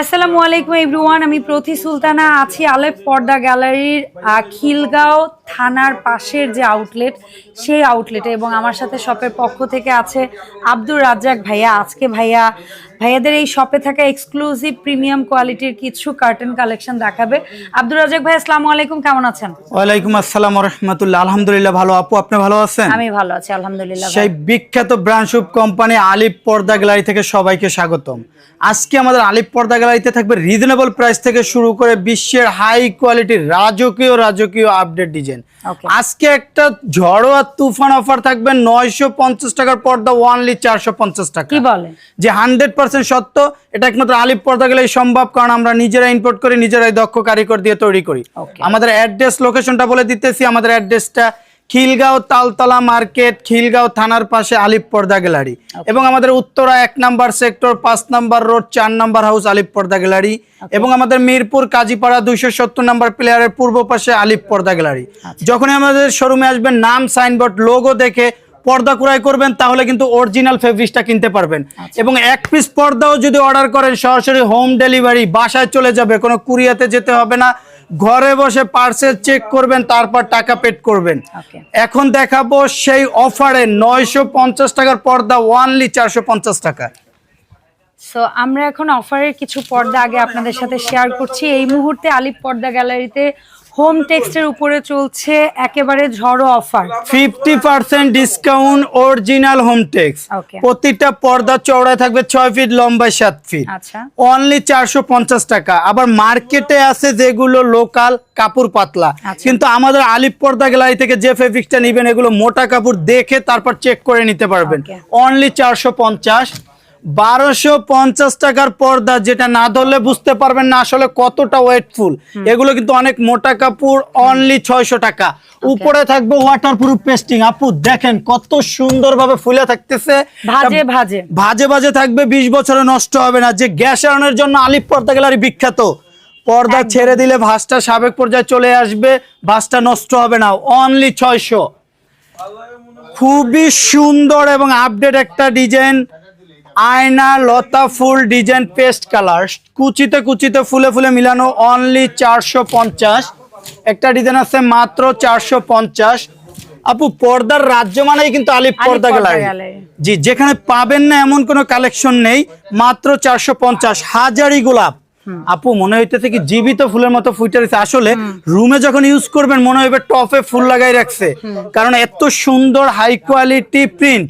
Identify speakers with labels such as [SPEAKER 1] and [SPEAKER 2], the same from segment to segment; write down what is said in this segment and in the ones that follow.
[SPEAKER 1] আসসালামু আলাইকুম, এভরিওয়ান। আমি প্রতি সুলতানা আছি আলেপ পর্দা গ্যালারির খিলগাঁও থানার পাশের যে আউটলেট সেই আউটলেটে এবং আমার সাথে শপের পক্ষ থেকে আছে আব্দুর রাজ্জাক ভাইয়া। আজকে ভাইয়া ভাইয়াদের এই শপে থাকা এক্সক্লুসিভ প্রিমিয়াম কোয়ালিটির কিছু কার্টেন কালেকশন দেখাবে। আব্দুর রাজ্জাক ভাই আসসালামু আলাইকুম কেমন আছেন?
[SPEAKER 2] ওয়ালাইকুম আসসালাম রহমতুল্লাহ আলহামদুলিল্লাহ ভালো। আপু আপনি ভালো আছেন?
[SPEAKER 1] আমি ভালো আছি আলহামদুলিল্লাহ
[SPEAKER 2] সেই বিখ্যাত ব্রান্ডশুপ কোম্পানি আলিপ পর্দা গ্যালারি থেকে সবাইকে স্বাগতম। আজকে আমাদের আলিপ পর্দা গ্যালারিতে থাকবে রিজনেবল প্রাইস থেকে শুরু করে বিশ্বের হাই কোয়ালিটির রাজকীয় রাজকীয় আপডেট ডিজাইন আজকে একটা ঝড়ো আর তুফান অফার থাকবে নয়শো পঞ্চাশ টাকার পর্দা ওয়ানলি চারশো পঞ্চাশ টাকা।
[SPEAKER 1] কি বলে?
[SPEAKER 2] যে হান্ড্রেড পার্সেন্ট সত্য এটা একমাত্র আলিপ পর্দা গেলেই সম্ভব কারণ আমরা নিজেরা ইম্পোর্ট করি নিজেরাই দক্ষ কারিগর দিয়ে তৈরি করি। আমাদের অ্যাড্রেস লোকেশনটা বলে দিতেছি আমাদের অ্যাড্রেসটা খিলগাঁও তালতলা মার্কেট খিলগাঁও থানার পাশে আলিপ পর্দা গ্যালারি। এবং আমাদের উত্তরা এক নাম্বার সেক্টর পাঁচ নাম্বার রোড চার number house Alip Porda gallery. এবং আমাদের মিরপুর কাজীপাড়া দুইশো সত্তর নাম্বার প্লেয়ারের পূর্ব পাশে আলিপ পর্দা গ্যালারি। যখনই আমাদের শোরুমে আসবেন নাম সাইনবোর্ড লোগো দেখে পর্দা ক্রয় করবেন তাহলে কিন্তু অরিজিনাল ফেব্রিক্সটা কিনতে পারবেন। এবং এক পিস পর্দাও যদি অর্ডার করেন সরাসরি হোম ডেলিভারি বাসায় চলে যাবে কোনো কুরিয়াতে যেতে হবে না। ঘরে বসে পার্সেল চেক করবেন তারপর টাকা পেড করবেন। এখন দেখাবো সেই অফারে নয়শো পঞ্চাশ টাকার পর্দা ওয়ানলি চারশো পঞ্চাশ টাকা।
[SPEAKER 1] সো আমরা এখন অফারের কিছু পর্দা আগে আপনাদের সাথে শেয়ার করছি। এই মুহূর্তে আলিপ পর্দা গ্যালারিতে হোম টেক্সটের উপরে চলছে একেবারে ঝড়ো offer
[SPEAKER 2] fifty percent discount original home tex প্রতিটা পর্দা চওড়ায় থাকবে ছয় ফিট লম্বায় সাত ফিট
[SPEAKER 1] আচ্ছা।
[SPEAKER 2] অনলি চারশো পঞ্চাশ টাকা। আবার মার্কেটে আছে যেগুলো লোকাল কাপড় পাতলা।
[SPEAKER 1] আচ্ছা।
[SPEAKER 2] কিন্তু আমাদের আলিপ পর্দা গ্যালারি থেকে যে ফেব্রিক্সটা নিবেন এগুলো মোটা কাপড় দেখে তারপর চেক করে নিতে পারবেন। অনলি চারশো পঞ্চাশ। বারোশো পঞ্চাশ টাকার পর্দা যেটা না ধরলে বুঝতে পারবেন না আসলে কতটা ওয়েটফুল। এগুলো কিন্তু অনেক মোটা কাপড় অনলি ছয়শো টাকা। উপরে থাকবে ওয়াটার প্রুফ পেস্টিং আপু দেখেন কত সুন্দরভাবে ফুলে থাকতেছে।
[SPEAKER 1] ভাজে ভাজে।
[SPEAKER 2] ভাজে ভাজে থাকবে বিশ বছরে নষ্ট হবে না। যে গ্যাস এড়ানোর জন্য আলিপ পর্দা গ্যালারি বিখ্যাত। পর্দা ছেড়ে দিলে ভাসটা সাবেক পর্যায়ে চলে আসবে ভাসটা নষ্ট হবে না। অনলি ছয়শো। খুবই সুন্দর এবং আপডেট একটা ডিজাইন আয়না লতা ফুল ডিজাইন পেস্ট কালার কুচিতে কুচিতে ফুলে ফুলে মিলানো অনলি চারশো পঞ্চাশ। একটা ডিজাইন আছে মাত্র চারশো পঞ্চাশ। আপু পর্দার রাজ্য মানেই কিন্তু আলিপ পর্দা গ্যালারি। জি যেখানে পাবেন না এমন কোনো কালেকশন নেই মাত্র চারশো পঞ্চাশ। হাজারি গোলাপ। আপু মনে হইতেছে কি জীবিত ফুলের মতো ফুটে রয়েছে আসলে রুমে যখন ইউজ করবেন মনে হইবে টপে ফুল লাগাই রাখছে। কারণ এত সুন্দর হাই কোয়ালিটি প্রিন্ট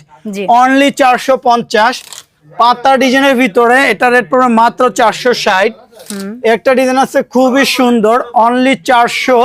[SPEAKER 2] অনলি চারশো পঞ্চাশ। পাতা ডিজাইনের ভিতরে এটা রেট পড়বে মাত্র চারশো ষাট। একটা ডিজাইন আছে খুবই সুন্দর অনলি চারশো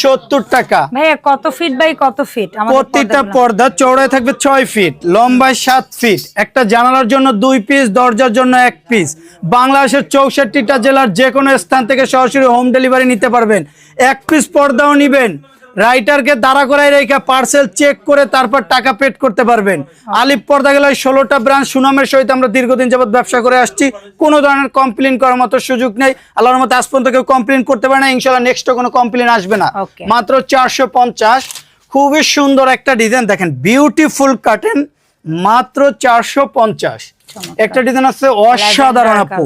[SPEAKER 2] সত্তর টাকা।
[SPEAKER 1] ভাইয়া কত ফিট বাই কত ফিট
[SPEAKER 2] প্রতিটা পর্দা চৌড়ায় থাকবে ছয় ফিট লম্বায় সাত ফিট একটা জানালার জন্য দুই পিস দরজার জন্য এক পিস বাংলাদেশের চৌষট্টিটা জেলার যে কোনো স্থান থেকে সরাসরি হোম ডেলিভারি নিতে পারবেন। এক পিস পর্দাও নিবেন। রাইটারকে দাঁড়া করাই রেখে পার্সেল চেক করে তারপর টাকা পেড করতে পারবেন। আলিপ পর্দা গেলে ষোলোটা ব্রাঞ্চ সুনামের সহিত আমরা দীর্ঘদিন যাবত ব্যবসা করে আসছি। কোনো ধরনের কমপ্লেন করার মতো সুযোগ নেই। আল্লাহর মতো আজ পর্যন্ত কেউ কমপ্লেন করতে পারে না। ইনশাল্লাহ নেক্সটও কোনো কমপ্লেন আসবে না। মাত্র চারশো পঞ্চাশ। খুবই সুন্দর একটা ডিজাইন দেখেন বিউটিফুল কাটেন মাত্র চারশো পঞ্চাশ। একটা ডিজাইন আছে অসাধারণ আপু।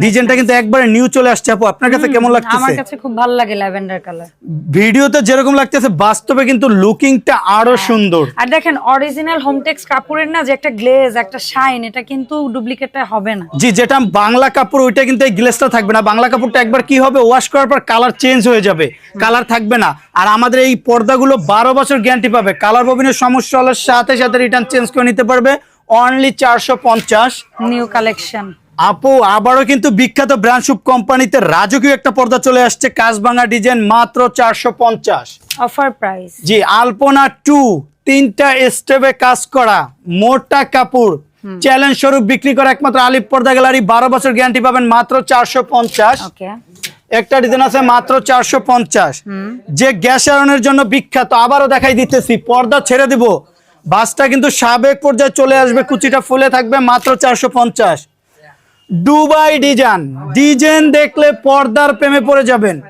[SPEAKER 2] ডিজাইনটা কিন্তু একবারে নিউ চলে আসছে আপু। আপনার কাছে কেমন
[SPEAKER 1] লাগছে
[SPEAKER 2] আমার
[SPEAKER 1] কাছে খুব ভালো লাগে ল্যাভেন্ডার কালার।
[SPEAKER 2] ভিডিওতে যেরকম লাগতেছে বাস্তবে কিন্তু লুকিংটা আরও সুন্দর।
[SPEAKER 1] আর দেখেন অরিজিনাল হোমটেক্স কাপড়ের না যে একটা গ্লেজ একটা শাইন এটা কিন্তু ডুপ্লিকেটটা হবে না।
[SPEAKER 2] জি যেটা বাংলা কাপড় ওইটা কিন্তু এই গ্লেসটা থাকবে না। বাংলা কাপড়টা একবার কি হবে? ওয়াশ করার পর কালার চেঞ্জ হয়ে যাবে। কালার থাকবে না। আর আমাদের এই পর্দাগুলো বারো বছর গ্যারান্টি পাবে। কালার ববিনের সমস্যা হলে সাথে সাথে রিটার্ন চেঞ্জ করে নিতে পারবে। অনলি চারশো পঞ্চাশ।
[SPEAKER 1] নিউ কালেকশন
[SPEAKER 2] আপু আবারও কিন্তু বিখ্যাত ব্র্যান্ড সুপ কোম্পানিতে রাজকীয় একটা পর্দা চলে আসছে কাজভাঙা ডিজাইন মাত্র চারশো পঞ্চাশ।
[SPEAKER 1] অফার প্রাইস
[SPEAKER 2] জি আলপনা টু তিনটা স্টেপে কাজ করা মোটা কাপড়। চ্যালেঞ্জ স্বরূপ বিক্রি করা একমাত্র আলিপ পর্দা গ্যালারি বারো বছর গ্যারান্টি পাবেন মাত্র চারশো পঞ্চাশ। একটা ডিজাইন আছে মাত্র চারশো পঞ্চাশ। যে গ্যাস আয়রনের জন্য বিখ্যাত আবারও দেখাই দিতেছি পর্দা ছেড়ে দিব। বাসটা কিন্তু সাবেক পর্যায়ে চলে আসবে কুচিটা ফুলে থাকবে মাত্র চারশো পঞ্চাশ। Dubai design. ডিজাইন দেখলে পর্দার প্রেমে পড়ে যাবেন।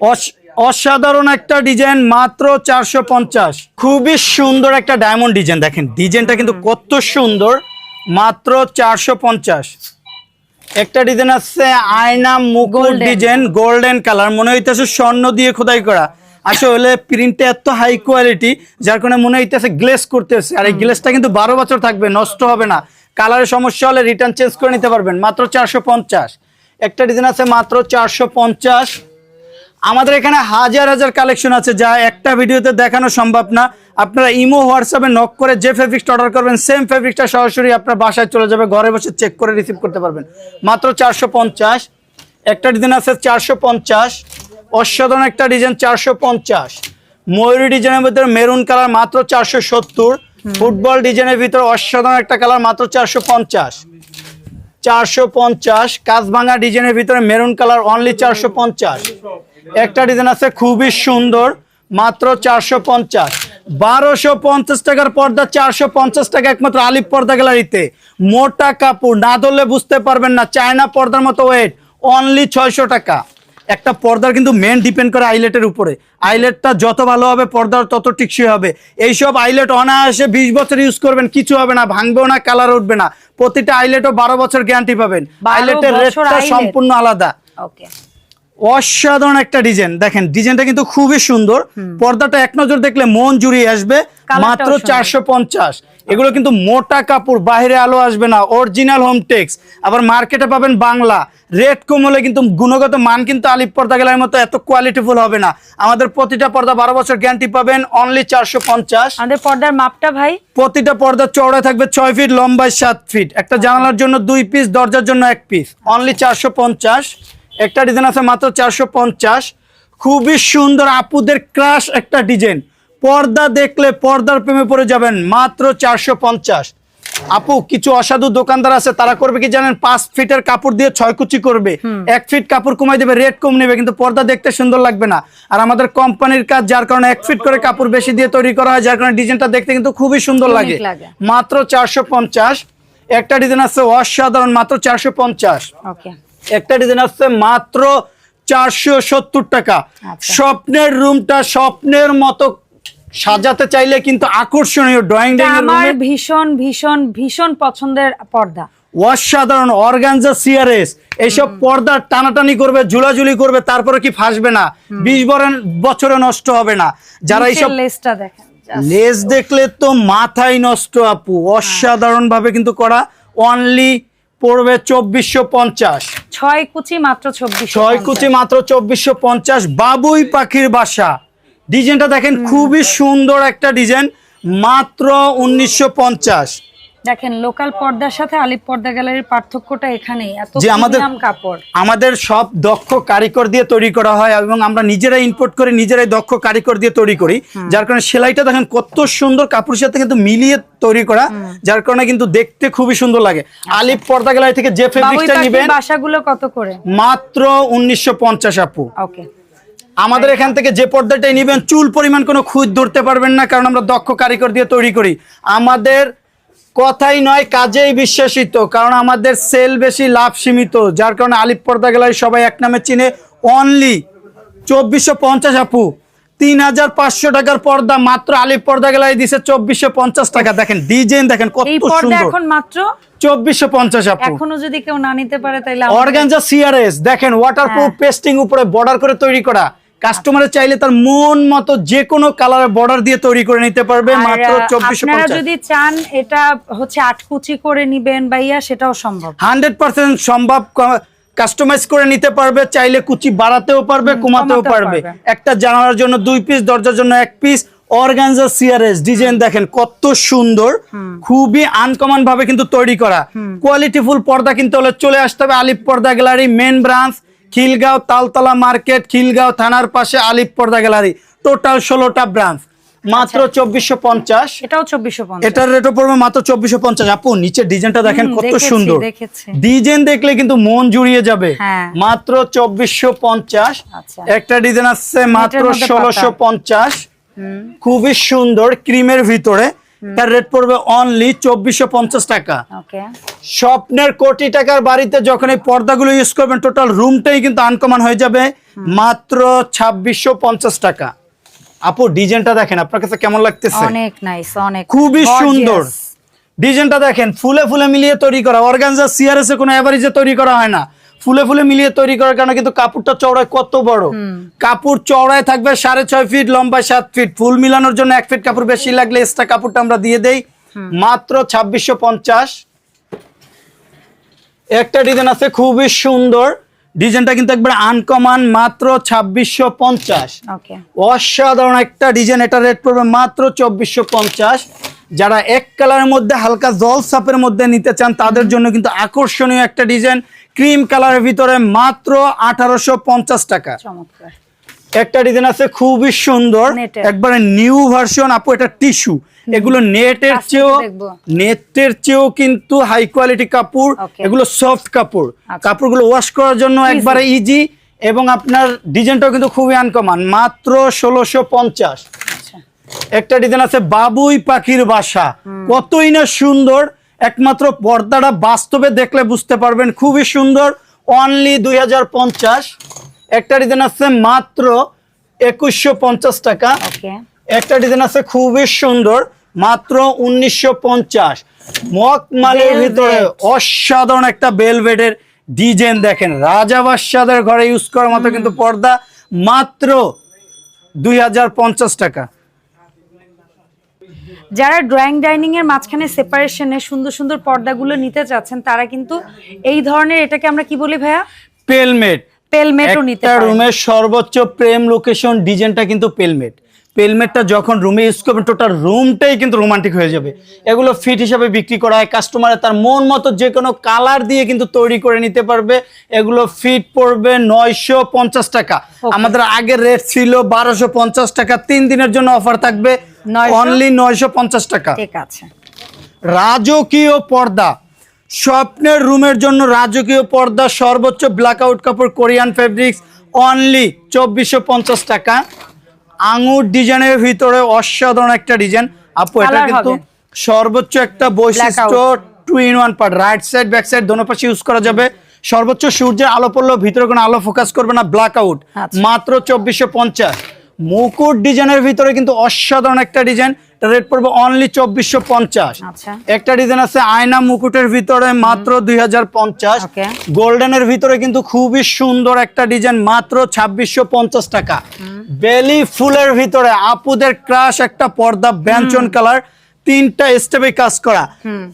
[SPEAKER 2] অস- অসাধারণ একটা ডিজাইন মাত্র চারশো পঞ্চাশ। খুবই সুন্দর একটা ডায়মন্ড ডিজাইন দেখেন। ডিজাইনটা কিন্তু কত সুন্দর মাত্র চারশো পঞ্চাশ। একটা ডিজাইন আছে আয়না
[SPEAKER 1] Golden.
[SPEAKER 2] ডিজাইন গোল্ডেন কালার মনে হইতেছে স্বর্ণ দিয়ে খোদাই করা। আসলে প্রিন্টটা এত হাই কোয়ালিটি যার কারণে মনে হইতেছে গ্লেস করতেছে। আর এই গ্লেসটা কিন্তু বারো বছর থাকবে নষ্ট হবে না। কালারের সমস্যা হলে রিটার্ন চেঞ্জ করে নিতে পারবেন, মাত্র চারশো পঞ্চাশ। একটা ডিজাইন আছে মাত্র চারশো পঞ্চাশ। আমাদের এখানে হাজার হাজার কালেকশন আছে যা একটা ভিডিওতে দেখানো সম্ভব না। আপনারা ইমো, হোয়াটসঅ্যাপে নক করে যে ফেব্রিক্সটা অর্ডার করবেন সেম ফেব্রিক্সটা সরাসরি আপনার বাসায় চলে যাবে, ঘরে বসে চেক করে রিসিভ করতে পারবেন। মাত্র চারশো পঞ্চাশ। একটা ডিজাইন আছে চারশো পঞ্চাশ। অসাধারণ একটা ডিজাইন চারশো পঞ্চাশ। ময়ূরী ডিজাইনের মধ্যে মেরুন কালার মাত্র চারশো সত্তর। ফুটবল ডিজাইনের ভিতরে অসাধারণ একটা কালার, মাত্র চারশো পঞ্চাশ। চারশো পঞ্চাশ কাঁচভাঙা ডিজাইনের ভিতরে মেরুন কালার অনলি চারশো পঞ্চাশ। একটা ডিজাইন আছে খুবই সুন্দর, মাত্র চারশো পঞ্চাশ। বারোশো পঞ্চাশ টাকার পর্দা, চারশো পঞ্চাশ টাকা একমাত্র আলিপ পর্দা গ্যালারিতে। মোটা কাপড়, না ধরলে বুঝতে পারবেন না, চায়না পর্দার মতো ওয়েট অনলি ছয়শো টাকা। একটা পর্দার কিন্তু মেন ডিপেন্ড করে আইলেটের উপরে। আইলেটটা যত ভালো হবে পর্দার তত টিকসই হবে। এইসব আইলেট অনায়াসে বিশ বছর ইউজ করবেন কিছু হবে না ভাঙবেও না কালার উঠবে না। প্রতিটা আইলেটও বারো বছর গ্যারান্টি পাবেন। আইলেটের রেটটা সম্পূর্ণ আলাদা।
[SPEAKER 1] ওকে
[SPEAKER 2] অসাধারণ একটা ডিজাইন। দেখেন ডিজাইনটা কিন্তু খুবই সুন্দর। পর্দাটা এক নজর দেখলে মন জুড়িয়ে আসবে। মাত্র চারশো পঞ্চাশ। এগুলো কিন্তু মোটা কাপড় বাহিরে আলো আসবে না। অরিজিনাল হোম টেক্স আবার মার্কেটে পাবেন বাংলা। রেট কম হলে কিন্তু গুণগত মান কিন্তু আলিপ পর্দা গেলার মতো এত কোয়ালিটিফুল হবে না। আমাদের প্রতিটা পর্দা বারো বছর গ্যারান্টি পাবেন অনলি চারশো পঞ্চাশ।
[SPEAKER 1] আমাদের পর্দার মাপটা ভাই?
[SPEAKER 2] প্রতিটা পর্দা চওড়া থাকবে ছয় ফিট লম্বায় সাত ফিট একটা জানালার জন্য দুই পিস দরজার জন্য এক পিস অনলি চারশো পঞ্চাশ। একটা ডিজাইন আছে মাত্র চারশো পঞ্চাশ। খুবই সুন্দর আপুদের ক্রাশ একটা ডিজাইন পর্দা দেখলে পর্দার প্রেমে পড়ে যাবেন মাত্র চারশো পঞ্চাশ। আপু কিছু অসাধু দোকানদার আছে তারা করবে কি জানেন? পাঁচ ফিটের কাপড় দিয়ে ছয় কুচি করবে। এক ফিট কাপড় কমাই দেবে রেট কম নেবে কিন্তু পর্দা দেখতে সুন্দর লাগবে না। আর আমাদের কোম্পানির কাজ যার কারণে এক ফিট করে কাপড় বেশি দিয়ে তৈরি করা হয় যার কারণে ডিজাইনটা দেখতে কিন্তু খুবই সুন্দর লাগে। মাত্র চারশো পঞ্চাশ। একটা ডিজাইন আছে অসাধারণ মাত্র চারশো পঞ্চাশ। একটা ডিজাইন আছে মাত্র চারশো সত্তর টাকা।
[SPEAKER 1] আচ্ছা।
[SPEAKER 2] স্বপ্নের রুমটা স্বপ্নের মতো সাজাতে চাইলে কিন্তু আকর্ষণীয় ড্রয়িং
[SPEAKER 1] আমার ভীষণ ভীষণ ভীষণ পছন্দের পর্দা।
[SPEAKER 2] অসাধারণ অর্গানজা সিআরএস এইসব পর্দা টানাটানি করবে ঝুলাঝুলি করবে তারপরে কি ফাসবে না। বিশ বছরে নষ্ট হবে না। যারা এইসব
[SPEAKER 1] লেসটা দেখেন just
[SPEAKER 2] লেজ দেখলে তো মাথায় নষ্ট আপু। অসাধারণ ভাবে কিন্তু করা। অনলি পড়বে চব্বিশশো পঞ্চাশ।
[SPEAKER 1] ছয় কুচি মাত্র চব্বিশ
[SPEAKER 2] ছয় কুচি মাত্র চব্বিশশো পঞ্চাশ। বাবুই পাখির বাসা। ডিজাইনটা দেখেন খুবই সুন্দর একটা ডিজাইন মাত্র উনিশশো পঞ্চাশ।
[SPEAKER 1] দেখেন লোকাল পর্দার সাথে আলিপ পর্দা গ্যালারির পার্থক্যটা এখানেই। এত
[SPEAKER 2] যে আমাদের-
[SPEAKER 1] কাপড়।
[SPEAKER 2] আমাদের সব দক্ষ কারিগর দিয়ে তৈরি করা হয় এবং আমরা নিজেরাই ইম্পোর্ট করে নিজেরাই দক্ষ কারিগর দিয়ে তৈরি করি। যার কারণে সেলাইটা দেখেন কত সুন্দর কাপড়ের সাথে কিন্তু মিলিয়ে তৈরি করা যার কারণে কিন্তু দেখতে খুবই সুন্দর লাগে। আলিপ পর্দা গ্যালারি থেকে যে ফেব্রিকটা নিবেন
[SPEAKER 1] বাসাগুলো কত করে?
[SPEAKER 2] মাত্র উনিশশো পঞ্চাশ আপু।
[SPEAKER 1] ওকে।
[SPEAKER 2] আমাদের এখান থেকে যে পর্দাটাই নিবেন চুল পরিমাণ কোনো খুঁজ ধরতে পারবেন না কারণ আমরা দক্ষ কারিগর দিয়ে তৈরি করি। আমাদের কথাই নয় কাজেই বিশ্বাসিত কারণ আমাদের সেল বেশি লাভ সীমিত যার কারণে আলিপ পর্দা গ্যালারি সবাই এক নামে চিনে। অনলি চব্বিশশো পঞ্চাশ আপু তিন হাজার পাঁচশো টাকার পর্দা মাত্র আলিপ পর্দা গ্যালারি দিছে চব্বিশশো পঞ্চাশ টাকা। দেখেন ডিজাইন দেখেন কত সুন্দর।
[SPEAKER 1] এখন মাত্র
[SPEAKER 2] চব্বিশশো পঞ্চাশ আপু।
[SPEAKER 1] এখনও যদি কেউ না নিতে পারে তাহলে
[SPEAKER 2] অর্গানজা সিআরএস দেখেন ওয়াটারপ্রুফ
[SPEAKER 1] হ্যাঁ।
[SPEAKER 2] পেস্টিং উপরে বর্ডার করে তৈরি করা। কাস্টমারের চাইলে তার মন মতো যে কোনো কালারের বর্ডার দিয়ে তৈরি করে নিতে পারবে মাত্র চব্বিশশো
[SPEAKER 1] আপনারা যদি চান এটা হচ্ছে আটকুচি করে নিবেন বা ইয়া সেটাও সম্ভব।
[SPEAKER 2] হান্ড্রেড পার্সেন্ট সম্ভব কাস্টমাইজ করে নিতে পারবে চাইলে কুচি বাড়াতেও পারবে কমাতেও পারবে।
[SPEAKER 1] পারবে।
[SPEAKER 2] একটা জানালার জন্য দুই পিস দরজার জন্য এক পিস অর্গানজা সিআরএস ডিজাইন দেখেন কত সুন্দর খুবই আনকমন ভাবে কিন্তু তৈরি করা। কোয়ালিটিফুল পর্দা কিনতে হলে চলে আসতে হবে Alip Porda gallery main branch Khilgaon Taltola market Khilgaon থানার পাশে আলিপ পর্দা গ্যালারি। টোটাল ষোলোটা ব্রাঞ্চ মাত্র চব্বিশশো পঞ্চাশ।
[SPEAKER 1] এটাও চব্বিশশো
[SPEAKER 2] এটার রেটও পড়বে মাত্র চব্বিশশো পঞ্চাশ। আপু নিচের ডিজাইনটা দেখেন কত সুন্দর। ডিজাইন দেখলে কিন্তু মন জুড়িয়ে যাবে।
[SPEAKER 1] হ্যাঁ।
[SPEAKER 2] মাত্র চব্বিশশো পঞ্চাশ।
[SPEAKER 1] আচ্ছা।
[SPEAKER 2] একটা ডিজাইন আসছে মাত্র ষোলোশো পঞ্চাশ। খুবই সুন্দর ক্রিমের ভিতরে। তার রেট পড়বে অনলি চব্বিশশো পঞ্চাশ টাকা। স্বপ্নের কোটি টাকার বাড়িতে যখন এই পর্দাগুলো ইউজ করবেন টোটাল রুমটাই কিন্তু আনকমন হয়ে যাবে মাত্র ছাব্বিশশো পঞ্চাশ টাকা। আপু ডিজাইনটা দেখেন আপনার কাছে কেমন লাগতেছে?
[SPEAKER 1] অনেক নাইস অনেক
[SPEAKER 2] খুবই সুন্দর। ডিজাইনটা দেখেন ফুলে ফুলে মিলিয়ে তৈরি করা। অর্গানজা সিআরএস এ কোনো অ্যাভারেজে তৈরি করা হয় না। ফুলে ফুলে মিলিয়ে তৈরি করার কারণে কিন্তু কাপড়টা চওড়ায় কত বড়। কাপড় চওড়ায় থাকবে সাড়ে ছয় ফিট লম্বায় সাত ফিট। ফুল মিলানোর জন্য এক ফিট কাপড় বেশি লাগলে এক্সট্রা কাপড়টা আমরা দিয়ে দেই। মাত্র ছাব্বিশশো পঞ্চাশ। একটা ডিজাইন আছে খুবই সুন্দর। ডিজাইনটা কিন্তু একবার আনকমান মাত্র ছাব্বিশশো পঞ্চাশ। অসাধারণ একটা ডিজাইন এটা রেট পড়বে মাত্র চব্বিশশো পঞ্চাশ। যারা এক কালারের মধ্যে হালকা জল সাপের মধ্যে নিতে চান তাদের জন্য কিন্তু আকর্ষণীয় একটা ডিজাইন। ক্রিম কালারের ভিতরে মাত্র আঠারোশো পঞ্চাশ টাকা। একটা ডিজাইন আছে খুবই সুন্দর। একবারে নিউ ভার্সন আপু এটা টিস্যু। এগুলো নেটের চেয়েও নেটের চেয়েও কিন্তু হাই কোয়ালিটি কাপড়। এগুলো সফট কাপড়।
[SPEAKER 1] আচ্ছা।
[SPEAKER 2] কাপড়গুলো ওয়াশ করার জন্য একবারে ইজি এবং আপনার ডিজাইনটাও কিন্তু খুবই আনকমান মাত্র ষোলোশো পঞ্চাশ। একটা ডিজাইন আছে বাবুই পাখির বাসা। কতই না সুন্দর। একমাত্র পর্দাটা বাস্তবে দেখলে বুঝতে পারবেন খুবই সুন্দর। অনলি দুই হাজার পঞ্চাশ। একটা ডিজাইন আছে মাত্র একুশশো পঞ্চাশ টাকা। একটা ডিজাইন আছে খুবই সুন্দর মাত্র উনিশশো পঞ্চাশ। মকমালের। ভিতরে অসাধারণ একটা বেলভেটের ডিজাইন দেখেন। রাজা বাদশাদের ঘরে ইউজ করার মতো কিন্তু পর্দা মাত্র দুই হাজার পঞ্চাশ টাকা।
[SPEAKER 1] যারা ড্রয়িং ডাইনিং এর মাঝখানে সেপারেশনে সুন্দর সুন্দর পর্দাগুলো নিতে চাচ্ছেন তারা কিন্তু এই ধরনের এটাকে আমরা কি বলি ভাইয়া?
[SPEAKER 2] পেলমেট
[SPEAKER 1] পেলমেটও নিতে পারেন।
[SPEAKER 2] রুমের সর্বোচ্চ প্রেম লোকেশন ডিজাইনটা কিন্তু পেলমেট পেলমেটটা যখন রুমে ইউজ করবেন টোটাল রুমটাই কিন্তু রোমান্টিক হয়ে যাবে। এগুলো ফিট হিসাবে বিক্রি করা হয় কাস্টমারে তার মন মতো যে কোনো কালার দিয়ে কিন্তু তৈরি করে নিতে পারবে। এগুলো ফিট পড়বে নয়শো পঞ্চাশ টাকা। আমাদের আগের রেট ছিল বারোশো পঞ্চাশ টাকা। তিন দিনের জন্য অফার থাকবে।
[SPEAKER 1] 900
[SPEAKER 2] অনলি নয়শো পঞ্চাশ টাকা।
[SPEAKER 1] ঠিক আছে।
[SPEAKER 2] রাজকীয় পর্দা। স্বপ্নের রুমের জন্য রাজকীয় পর্দা সর্বোচ্চ ব্ল্যাক আউট কাপড় কোরিয়ান ফেব্রিক্স অনলি চব্বিশশো পঞ্চাশ টাকা। আঙুর ডিজাইনের ভিতরে অসাধারণ একটা ডিজাইন। আপু এটা কিন্তু সর্বোচ্চ একটা বৈশিষ্ট্য two in one part right side back side দোনো পাশে ইউজ করা যাবে। সর্বোচ্চ সূর্যের আলো পড়লেও ভিতরে কোনো আলো ফোকাস করবে না ব্ল্যাক আউট
[SPEAKER 1] আচ্ছা।
[SPEAKER 2] মাত্র চব্বিশশো পঞ্চাশ। মুকুট ডিজাইনের ভিতরে কিন্তু অসাধারণ একটা ডিজাইন। রেট পড়বে অনলি চব্বিশশো পঞ্চাশ।
[SPEAKER 1] আচ্ছা।
[SPEAKER 2] একটা ডিজাইন আছে আয়না মুকুটের ভিতরে মাত্র দুই হাজার পঞ্চাশ।
[SPEAKER 1] Okay.
[SPEAKER 2] গোল্ডেনের ভিতরে কিন্তু খুবই সুন্দর একটা ডিজাইন মাত্র ছাব্বিশশো পঞ্চাশ টাকা। বেলি ফুলের ভিতরে আপুদের ক্রাশ একটা পর্দা ব্যঞ্চন কালার তিনটা স্টেপে কাজ করা।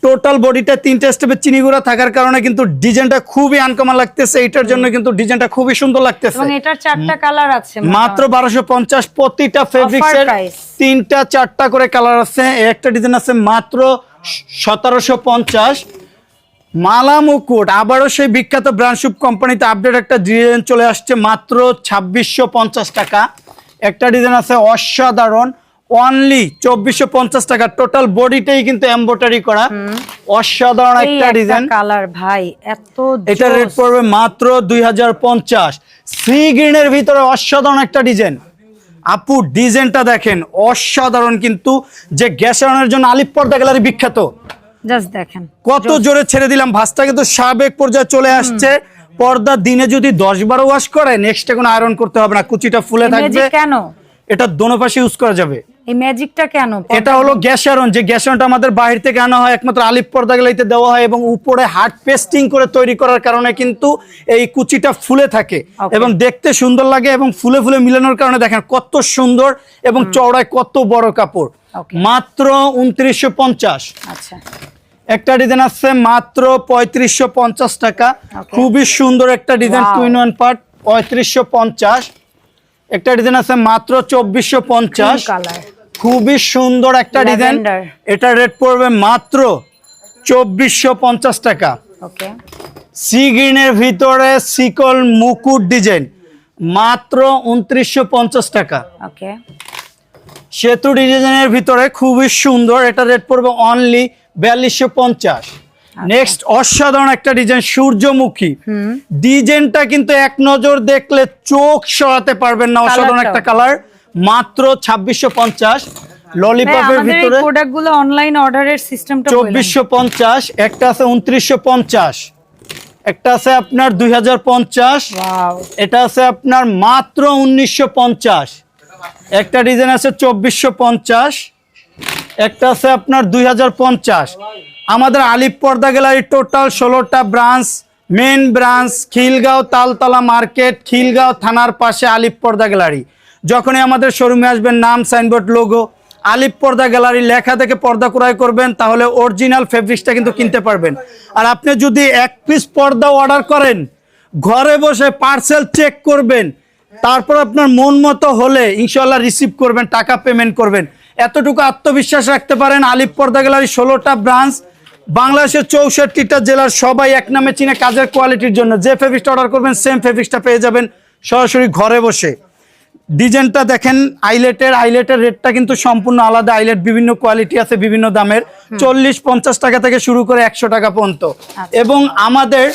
[SPEAKER 2] টোটাল বডিটা তিনটা স্টেপে চিনিগুড়া থাকার কারণে কিন্তু ডিজাইনটা খুবই আনকমন লাগতেছে। এটার জন্য কিন্তু ডিজাইনটা খুবই সুন্দর লাগতেছে।
[SPEAKER 1] এবং এটার চারটা কালার আছে
[SPEAKER 2] মাত্র বারোশো পঞ্চাশ প্রতিটা ফেব্রিক্স এর তিনটা চারটা করে কালার আছে। একটা ডিজাইন আছে মাত্র সতেরোশো পঞ্চাশ। মালা মুকুট আবারও সেই বিখ্যাত ব্র্যান্ডশুপ কোম্পানিতে আপডেট একটা ডিজাইন চলে আসছে মাত্র ছাব্বিশশো পঞ্চাশ টাকা। একটা ডিজাইন আছে অসাধারণ। অনলি চব্বিশশো পঞ্চাশ টাকা। টোটাল বডিটাই কিন্তু এম্বোটারি করা। অসাধারণ একটা ডিজাইন
[SPEAKER 1] কালার ভাই এত
[SPEAKER 2] এটা রেট পড়বে মাত্র দুই হাজার পঞ্চাশ। সি গ্রিনের ভিতরে অসাধারণ একটা ডিজাইন আপু ডিজাইনটা দেখেন অসাধারণ কিন্তু। যে গ্যাস এড়ানোর জন্য আলিপ পর্দা গ্যালারি বিখ্যাত।
[SPEAKER 1] দেখেন।
[SPEAKER 2] কত জোরে ছেড়ে দিলাম ভাসটা কিন্তু সাবেক পর্যায়ে চলে আসছে। পর্দা দিনে যদি দশ বারো ওয়াশ করে নেক্সট কোনো আয়রন করতে হবে না কুচিটা ফুলে থাকবে।
[SPEAKER 1] কেন?
[SPEAKER 2] এটা দোনো পাশে ইউজ করা যাবে।
[SPEAKER 1] এই ম্যাজিকটা কেন?
[SPEAKER 2] এটা হলো গ্যাস আয়রন যে গ্যাসরনটা আমাদের বাইরে থেকে আনা হয় একমাত্র আলিপ পর্দা গেলাইতে দেওয়া হয় এবং উপরে হার্ড পেস্টিং করে তৈরি করার কারণে কিন্তু এই কুচিটা ফুলে থাকে এবং দেখতে সুন্দর লাগে এবং ফুলে ফুলে মিলানোর কারণে দেখেন কত সুন্দর এবং চওড়ায় কত বড় কাপড়। মাত্র উনত্রিশশো পঞ্চাশ।
[SPEAKER 1] আচ্ছা।
[SPEAKER 2] একটা ডিজাইন আছে মাত্র পঁয়ত্রিশশো পঞ্চাশ টাকা। খুবই সুন্দর একটা design
[SPEAKER 1] Wow.
[SPEAKER 2] Two in one part পঁয়ত্রিশশো পঞ্চাশ। একটা ডিজাইন আছে মাত্র চব্বিশশো পঞ্চাশ। খুবই সুন্দর একটা ডিজাইন এটা রেট পড়বে মাত্র চব্বিশশো পঞ্চাশ টাকা। সি গ্রিনের ভিতরে সিকল মুকুট ডিজাইন মাত্র উনত্রিশশো পঞ্চাশ টাকা। সেতু ডিজাইনের ভিতরে খুবই সুন্দর। এটা রেট পড়বে অনলি বিয়াল্লিশশো পঞ্চাশ। নেক্সট অসাধারণ একটা ডিজাইন সূর্যমুখী। ডিজাইনটা কিন্তু এক নজর দেখলে চোখ সরাতে পারবেন না অসাধারণ একটা কালার মাত্র ছাব্বিশশো পঞ্চাশ ললিপপের ভিতরে।
[SPEAKER 1] অনলাইন অর্ডারের সিস্টেমটা
[SPEAKER 2] একটা আছে উনত্রিশশো পঞ্চাশ। একটা আছে আপনার দুই হাজার
[SPEAKER 1] ওয়াও
[SPEAKER 2] এটা আছে আপনার মাত্র উনিশশো পঞ্চাশ। একটা ডিজাইন আছে চব্বিশশো পঞ্চাশ। একটা আছে আপনার দুই হাজার পঞ্চাশ। আমাদের আলিপ পর্দা গ্যালারি টোটাল ষোলোটা branch main branch, Khilgaon Taltola market, Khilgaon থানার পাশে আলিপ পর্দা গ্যালারি। যখনই আমাদের শোরুমে আসবেন, নাম, সাইনবোর্ড, লোগো, আলিপ পর্দা গ্যালারি লেখা থেকে পর্দা ক্রয় করবেন, তাহলে অরিজিনাল ফেব্রিক্সটা কিন্তু কিনতে পারবেন। আর আপনি যদি এক পিস পর্দা অর্ডার করেন, ঘরে বসে পার্সেল চেক করবেন, তারপর আপনার মন মতো হলে ইনশাল্লাহ রিসিভ করবেন, টাকা পেমেন্ট করবেন। এতটুকু আত্মবিশ্বাস রাখতে পারেন আলিপ পর্দা গ্যালারি ষোলোটা ব্রাঞ্চ বাংলাদেশের চৌষট্টিটা জেলার সবাই এক নামে চিনে কাজের কোয়ালিটির জন্য। যে ফেব্রিক্সটা অর্ডার করবেন সেম ফেব্রিক্সটা পেয়ে যাবেন সরাসরি ঘরে বসে। ডিজাইনটা দেখেন আইলেটের আইলেটের রেটটা কিন্তু সম্পূর্ণ আলাদা। আইলেট বিভিন্ন কোয়ালিটি আছে বিভিন্ন দামের। চল্লিশ পঞ্চাশ টাকা থেকে শুরু করে একশো টাকা পর্যন্ত। এবং আমাদের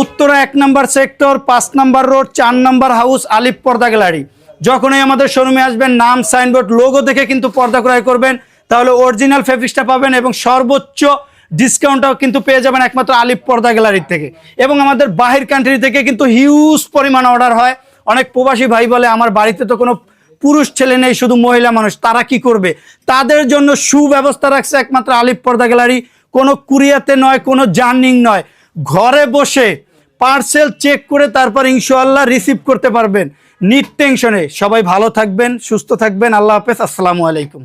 [SPEAKER 2] উত্তরা এক নম্বর সেক্টর পাঁচ নম্বর রোড চার নম্বর হাউস আলিপ পর্দা গ্যালারি যখনই আমাদের শোরুমে আসবেন নাম সাইনবোর্ড লোগো দেখে কিন্তু পর্দা ক্রয় করবেন। তাহলে অরিজিনাল ফেব্রিক্সটা পাবেন এবং সর্বোচ্চ ডিসকাউন্টটাও কিন্তু পেয়ে যাবেন একমাত্র আলিপ পর্দা গ্যালারির থেকে। এবং আমাদের বাহির কান্ট্রি থেকে কিন্তু হিউজ পরিমাণ অর্ডার হয়। অনেক প্রবাসী ভাই বলে, আমার বাড়িতে তো কোনো পুরুষ ছেলে নেই, শুধু মহিলা মানুষ, তারা কি করবে? তাদের জন্য সুব্যবস্থা রাখছে একমাত্র আলিপ পর্দা গ্যালারি কোনো কুরিয়াতে নয়, কোনো জার্নিং নয়। ঘরে বসে পার্সেল চেক করে তারপর ইনশাল্লাহ রিসিভ করতে পারবেন। নিট টেনশনে সবাই ভালো থাকবেন, সুস্থ থাকবেন। আল্লাহ হাফেজ। আসসালামু আলাইকুম।